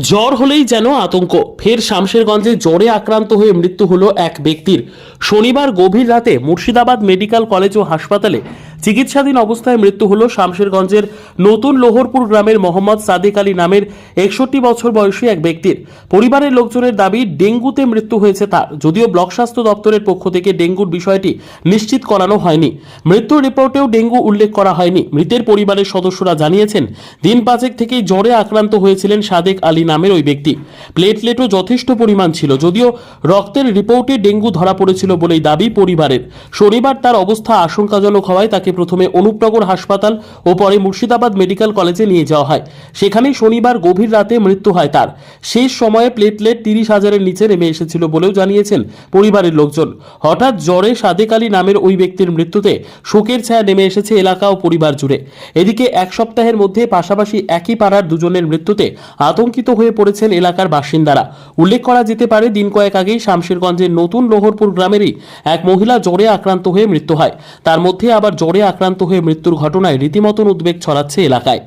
জ্বর হলেই যেন আতঙ্ক। ফের শামশেরগঞ্জে জ্বরে আক্রান্ত হয়ে মৃত্যু হলো এক ব্যক্তির। শনিবার গভীর রাতে মুর্শিদাবাদ মেডিকেল কলেজ ও হাসপাতালে চিকিৎসাধীন অবস্থায় মৃত্যু হল শামশেরগঞ্জের নতুন লোহরপুর গ্রামের মোহাম্মদ সাদেক আলী নামের একষট্টি বছর বয়সী এক ব্যক্তির। পরিবারের লোকজনের দাবি, ডেঙ্গুতে মৃত্যু হয়েছে তার। যদিও ব্লক স্বাস্থ্য দপ্তরের পক্ষ থেকে ডেঙ্গুর বিষয়টি নিশ্চিত করানো হয়নি। মৃত্যুর রিপোর্টেও ডেঙ্গু উল্লেখ করা হয়নি। মৃতের পরিবারের সদস্যরা জানিয়েছেন, দিন পাঁচেক থেকেই জ্বরে আক্রান্ত হয়েছিলেন সাদেক আলী নামের ওই ব্যক্তি। প্লেটলেটও যথেষ্ট পরিমাণ ছিল। যদিও রক্তের রিপোর্টে ডেঙ্গু ধরা পড়েছিল বলেই দাবি পরিবারের। শনিবার তার অবস্থা আশঙ্কাজনক হওয়ায় তাকে প্রথমে অনুপনগর হাসপাতাল ও পরে মুর্শিদাবাদ মেডিকেল কলেজে নিয়ে যাওয়া হয়। সেখানেই শনিবার গভীর রাতে মৃত্যু হয় তার। শেষ সময়ে প্লেটলেট তিরিশ হাজারের নিচে নেমে এসেছিল বলেও জানিয়েছেন পরিবারের লোকজন। হঠাৎ জ্বরে সাদেক আলী নামের ওই ব্যক্তির মৃত্যুতে শোকের ছায়া নেমে এসেছে এলাকা ও পরিবার জুড়ে। এদিকে এক সপ্তাহের মধ্যে পাশাপাশি একই পাড়ার দুজনের মৃত্যুতে আতঙ্কিত হয়ে পড়েছেন এলাকার বাসিন্দারা। উল্লেখ করা যেতে পারে, দিন কয়েক আগেই শামশেরগঞ্জের নতুন লোহরপুর গ্রামেরই এক মহিলা জ্বরে আক্রান্ত হয়ে মৃত্যু হয়। তার মধ্যে আবার জ্বরে আক্রান্ত হয়ে মৃত্যুর ঘটনায় রীতিমতন উদ্বেগ ছড়াচ্ছে এলাকায়।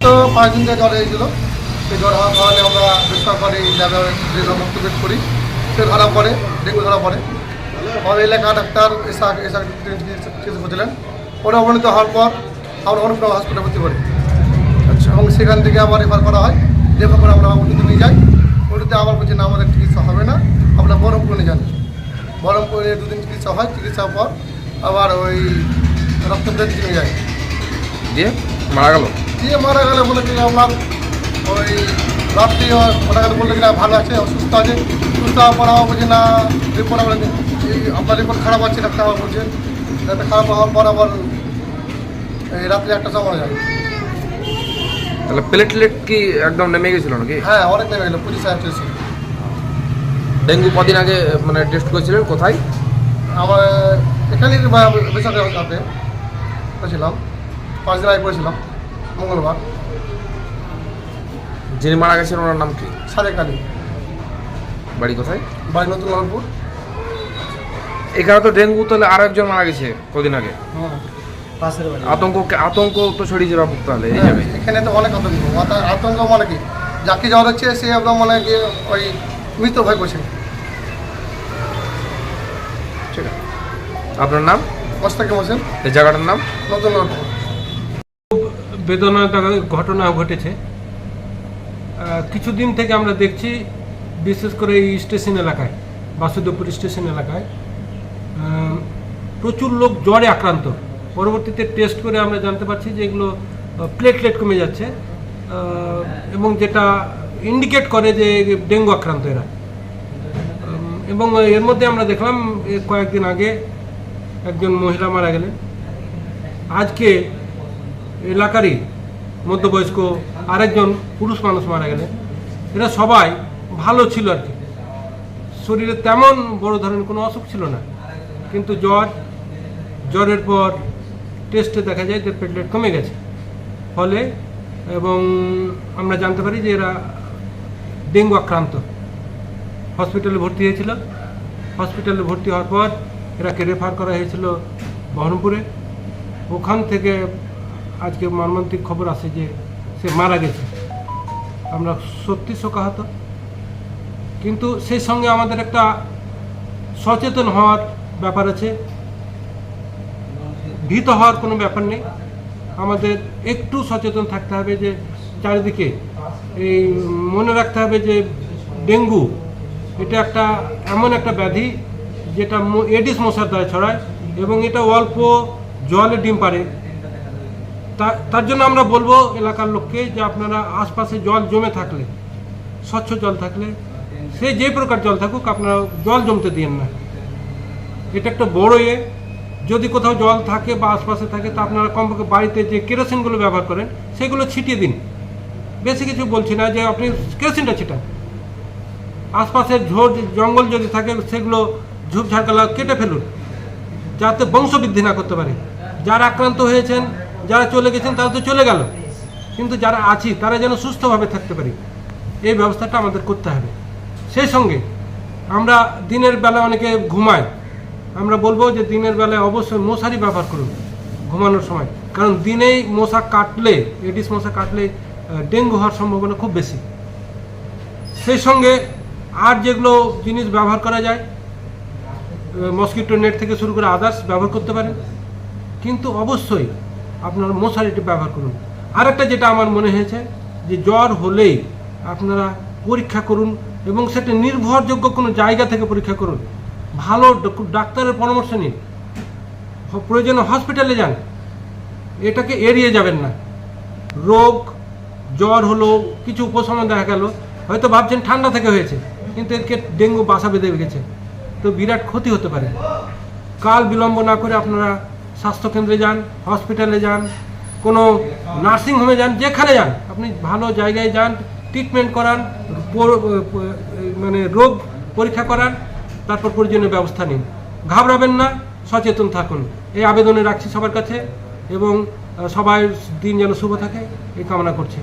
তো পাঁচ দিন জ্বর হয়েছিল সেই জ্বর হওয়ার কারণে আমরা বেসরকারি ল্যাবে রক্ত টেস্ট করি। সে ধরা পড়ে ডেঙ্গু ধরা পড়ে। আমাদের এলাকা ডাক্তার এসা এসা চিকিৎসা করছিলেন ওরা অবনীত হওয়ার পর আমরা অনুপ্রভ হসপিটালে ভর্তি করি। আচ্ছা। এবং সেখান থেকে আবার রেফার করা হয়। রেফার করে আমরা ওটিতে নিয়ে যাই ওটিতে আবার বলছি না আমাদের চিকিৎসা হবে না। আপনার বহরমপুরে নিয়ে যান। বহরমপুরে দুদিন চিকিৎসা হয়। চিকিৎসার পর আবার ওই রক্ত নিয়ে যায়। দিয়ে মারা গেল? দিয়ে মারা গেলে বলে কি আপনার ওই রাত্রি মারা গেলে বললে কি না ভালো আছে অসুস্থ আছে? সুস্থ হওয়ার পর আমার বলছে না রিপোর্ট আমার আপনার রিপোর্ট খারাপ আছে ডাক্তার আমার বলছে। ডাক্তার খারাপ হওয়ার পর আবার এই রাত্রি একটা সময় যায়। তাহলে প্লেটলেট কি একদম নেমে গেছিল নাকি? হ্যাঁ অনেক নেমে গেলো পুলিশ এসেছিল ডেঙ্গু কদিন আগে মানে টেস্ট করেছিলেন কোথায়? আমার এখানেই বেসরকারি হাসপাতালে করেছিলাম পাঁচ দিন আগে করেছিলাম মঙ্গলবার। যিনি মারা গেছেন ওনার নাম কি? সাড়ে কালি বাড়ি কোথায়? বাড়ি নতুন লালপুর এখানে তো ডেঙ্গু তাহলে আর একজন মারা গেছে কদিন আগে। হুম আতঙ্ক আতঙ্ক তো ছড়িয়েছে ব্যাপক তাহলে এই হ্যাঁ, যাবে। এখানে তো অনেক আতঙ্ক। আতঙ্ক মানে কি? যাকে জ্বর হচ্ছে সে একদম মানে কি ওই মৃত্যু ভয় করছে। ঠিক আছে। আপনার নাম? মোস্তাকিম হোসেন এই জায়গাটার নাম? নতুন বেদনাদায়ক ঘটনা ঘটেছে। কিছুদিন থেকে আমরা দেখছি বিশেষ করে এই স্টেশন এলাকায় বাসুদেবপুর স্টেশন এলাকায় প্রচুর লোক জ্বরে আক্রান্ত। পরবর্তীতে টেস্ট করে আমরা জানতে পারছি যে এগুলো প্লেটলেট কমে যাচ্ছে এবং যেটা ইন্ডিকেট করে যে ডেঙ্গু আক্রান্ত এরা। এবং এর মধ্যে আমরা দেখলাম কয়েকদিন আগে একজন মহিলা মারা গেলেন। আজকে এলাকারই মধ্যবয়স্ক আরেকজন পুরুষ মানুষ মারা গেলেন। এরা সবাই ভালো ছিল আর কি। শরীরে তেমন বড় ধরনের কোনো অসুখ ছিল না। কিন্তু জ্বর, জ্বরের পর টেস্টে দেখা যায় যে প্লেটলেট কমে গেছে। ফলে এবং আমরা জানতে পারি যে এরা ডেঙ্গু আক্রান্ত। হসপিটালে ভর্তি হয়েছিল। হসপিটালে ভর্তি হওয়ার পর এরাকে রেফার করা হয়েছিল বহরমপুরে। ওখান থেকে আজকে মর্মান্তিক খবর আসে যে সে মারা গেছে। আমরা সত্যি শোকাহত। কিন্তু সেই সঙ্গে আমাদের একটা সচেতন হওয়ার ব্যাপার আছে। ভীত হওয়ার কোনো ব্যাপার নেই। আমাদের একটু সচেতন থাকতে হবে যে চারিদিকে এই মনে রাখতে হবে যে ডেঙ্গু, এটা একটা এমন একটা ব্যাধি যেটা এডিস মশার দ্বারা ছড়ায় এবং এটা অল্প জলে ডিম পারে তার জন্য আমরা বলব এলাকার লোককে যে আপনারা আশপাশে জল জমে থাকলে, স্বচ্ছ জল থাকলে, সে যে প্রকার জল থাকুক, আপনারা জল জমতে দিন না। এটা একটা বড় ইয়ে। যদি কোথাও জল থাকে বা আশপাশে থাকে, তা আপনারা কমপক্ষে বাড়িতে যে কেরোসিনগুলো ব্যবহার করেন, সেগুলো ছিটিয়ে দিন। বেশি কিছু বলছি না যে আপনি কেরোসিনটা ছিটান। আশপাশের ঝোড় জঙ্গল যদি থাকে, সেগুলো ঝুপঝাড়গালা কেটে ফেলুন, যাতে বংশবৃদ্ধি না করতে পারে। যারা আক্রান্ত হয়েছেন, যারা চলে গেছেন, তারা তো চলে গেল। কিন্তু যারা আছি, তারা যেন সুস্থভাবে থাকতে পারি। এই ব্যবস্থাটা আমাদের করতে হবে। সেই সঙ্গে আমরা দিনের বেলা অনেকে ঘুমাই আমরা বলব যে দিনের বেলায় অবশ্যই মশারি ব্যবহার করুন ঘুমানোর সময়। কারণ দিনেই মশা কাটলে এডিস মশা কাটলে ডেঙ্গু হওয়ার সম্ভাবনা খুব বেশি। সেই সঙ্গে আর যেগুলো জিনিস ব্যবহার করা যায় মসকিটো নেট থেকে শুরু করে আদার্স ব্যবহার করতে পারেন। কিন্তু অবশ্যই আপনারা মশারিটি ব্যবহার করুন। আরেকটা যেটা আমার মনে হয়েছে যে জ্বর হলেই আপনারা পরীক্ষা করুন এবং সেটা নির্ভরযোগ্য কোনো জায়গা থেকে পরীক্ষা করুন। ভালো ডাক- ডাক্তারের পরামর্শ নিন। প্রয়োজনে হসপিটালে যান। এটাকে এড়িয়ে যাবেন না। রোগ, জ্বর হলো, কিছু উপশম দেখা গেল। হয়তো ভাবছেন ঠান্ডা থেকে হয়েছে, কিন্তু এরকে ডেঙ্গু বাসা বেঁধে গেছে। তো বিরাট ক্ষতি হতে পারে। কাল বিলম্ব না করে আপনারা স্বাস্থ্যকেন্দ্রে যান, হসপিটালে যান, কোনো নার্সিং হোমে যান, যেখানে যান, আপনি ভালো জায়গায় যান, ট্রিটমেন্ট করান মানে রোগ পরীক্ষা করান, তারপর প্রয়োজনীয় ব্যবস্থা নিন। ঘাবড়াবেন না, সচেতন থাকুন। এই আবেদনে রাখছি সবার কাছে এবং সবাই দিন যেন শুভ থাকে, এই কামনা করছি।